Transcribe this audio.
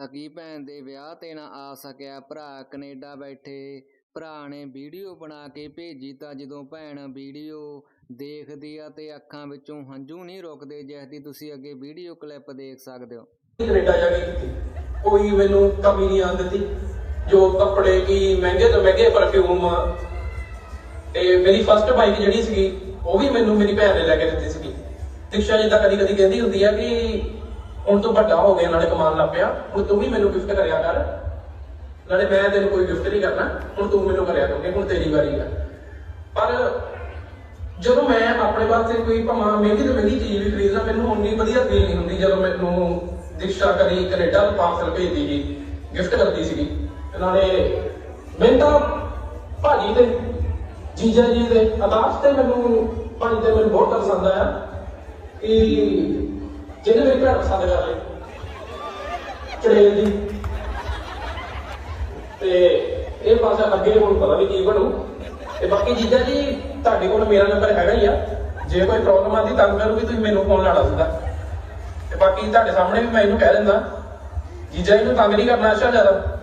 ਸਕੀ ਭੈਣ ਦੇ ਵਿਆਹ ਤੇ ਨਾ ਆ ਸਕਿਆ? ਭਰਾ ਕੈਨੇਡਾ ਬੈਠੇ, ਭਰਾ ਨੇ ਵੀਡੀਓ ਬਣਾ ਕੇ ਭੇਜੀ ਤਾਂ ਜਦੋਂ ਭੈਣ ਵੀਡੀਓ ਦੇਖਦੀ ਆ ਤੇ ਅੱਖਾਂ ਵਿੱਚੋਂ ਹੰਝੂ ਨਹੀਂ ਰੁਕਦੇ ਜਿਸ ਦੀ ਤੁਸੀਂ ਅੱਗੇ ਵੀਡੀਓ ਕਲਿੱਪ ਦੇਖ ਸਕਦੇ ਹੋ। ਕੈਨੇਡਾ ਜਾ ਕੇ ਕੀਤੀ। ਕੋਈ ਮੈਨੂੰ ਕਮੀ ਨਹੀਂ ਆਉਣ ਦਿੱਤੀ। ਜੋ ਕੱਪੜੇ ਕੀ ਮਹਿੰਗੇ ਤੋਂ ਮਹਿੰਗੇ ਪਰਫਿਊਮ ਤੇ ਮੇਰੀ ਫਰਸਟ ਬਾਈਕ ਜਿਹੜੀ ਸੀਗੀ, ਉਹ ਵੀ ਮੈਨੂੰ ਮੇਰੀ ਭੈਣ ਨੇ ਲੈ ਕੇ ਦਿੱਤੀ ਸੀਗੀ। ਦਿਕਸ਼ਾ ਤਾਂ ਕਦੀ ਕਦੀ ਕਹਿੰਦੀ ਹੁੰਦੀ ਆ ਕਿ ਹੁਣ ਤੂੰ ਵੱਡਾ ਹੋ ਗਿਆ, ਨਾਲੇ ਕਮਾਉਣ ਲੱਗ ਪਿਆ। ਹੁਣ ਤੂੰ ਵੀ ਮੈਨੂੰ ਗਿਫਟ ਕਰਿਆ ਕਰ। ਨਾਲੇ ਮੈਂ ਤੈਨੂੰ ਕੋਈ ਗਿਫਟ ਨਹੀਂ ਕਰਨਾ। ਹੁਣ ਤੂੰ ਮੈਨੂੰ ਕਰਿਆ ਕਿਉਂਕਿ ਹੁਣ ਤੇਰੀ ਵਾਰੀ ਆ। ਪਰ ਜਦੋਂ ਮੈਂ ਆਪਣੇ ਵਾਸਤੇ ਕੋਈ ਭਾਵੇਂ ਮਹਿੰਗੀ ਤੋਂ ਮਹਿੰਗੀ ਚੀਜ਼ ਵੀ ਖਰੀਦਦਾ, ਮੈਨੂੰ ਉਨੀ ਵਧੀਆ ਫੀਲ ਨਹੀਂ ਹੁੰਦੀ ਜਦੋਂ ਮੈਨੂੰ ਦਿਕਸ਼ਾ ਕਰੀ ਕੈਨੇਡਾ ਤੋਂ ਪਾਰਸਲ ਭੇਜਦੀ ਸੀ ਗਿਫਟ ਕਰਦੀ ਸੀਗੀ। ਤੇ ਨਾਲੇ ਮੈਂ ਤਾਂ ਭਾਜੀ ਤੇ ਜੀਜਾ ਜੀ ਦੇ ਆਕਾਸ਼ ਤੇ ਮੈਨੂੰ, ਭਾਜੀ ਤੇ ਮੈਨੂੰ ਬਹੁਤ ਪਸੰਦ ਆਇਆ ਕਿ ਜਿਹਨੇ ਮੇਰੀ ਭੈਣ ਪਸੰਦ ਕਰ ਲਈ, ਚੜੇਲ ਜੀ। ਤੇ ਇਹ ਪਾਸਾ ਅੱਗੇ ਹੁਣ ਪਤਾ ਵੀ ਕੀ ਬਣੂ। ਤੇ ਬਾਕੀ ਜੀਜਾ ਜੀ, ਤੁਹਾਡੇ ਕੋਲ ਮੇਰਾ ਨੰਬਰ ਹੈਗਾ ਹੀ ਆ। ਜੇ ਕੋਈ ਪ੍ਰੋਬਲਮ ਆਂਦੀ ਤਾਂ ਮੈਨੂੰ ਵੀ ਤੁਸੀਂ ਮੈਨੂੰ ਫੋਨ ਲਾਣਾ ਸਿੱਧਾ। ਤੇ ਬਾਕੀ ਤੁਹਾਡੇ ਸਾਹਮਣੇ ਵੀ ਮੈਂ ਇਹਨੂੰ ਕਹਿ ਦਿੰਦਾ, ਜੀਜਾ ਜੀ ਨੂੰ ਤੰਗ ਨਹੀਂ ਕਰਨਾ ਅੱਛਾ ਜ਼ਿਆਦਾ।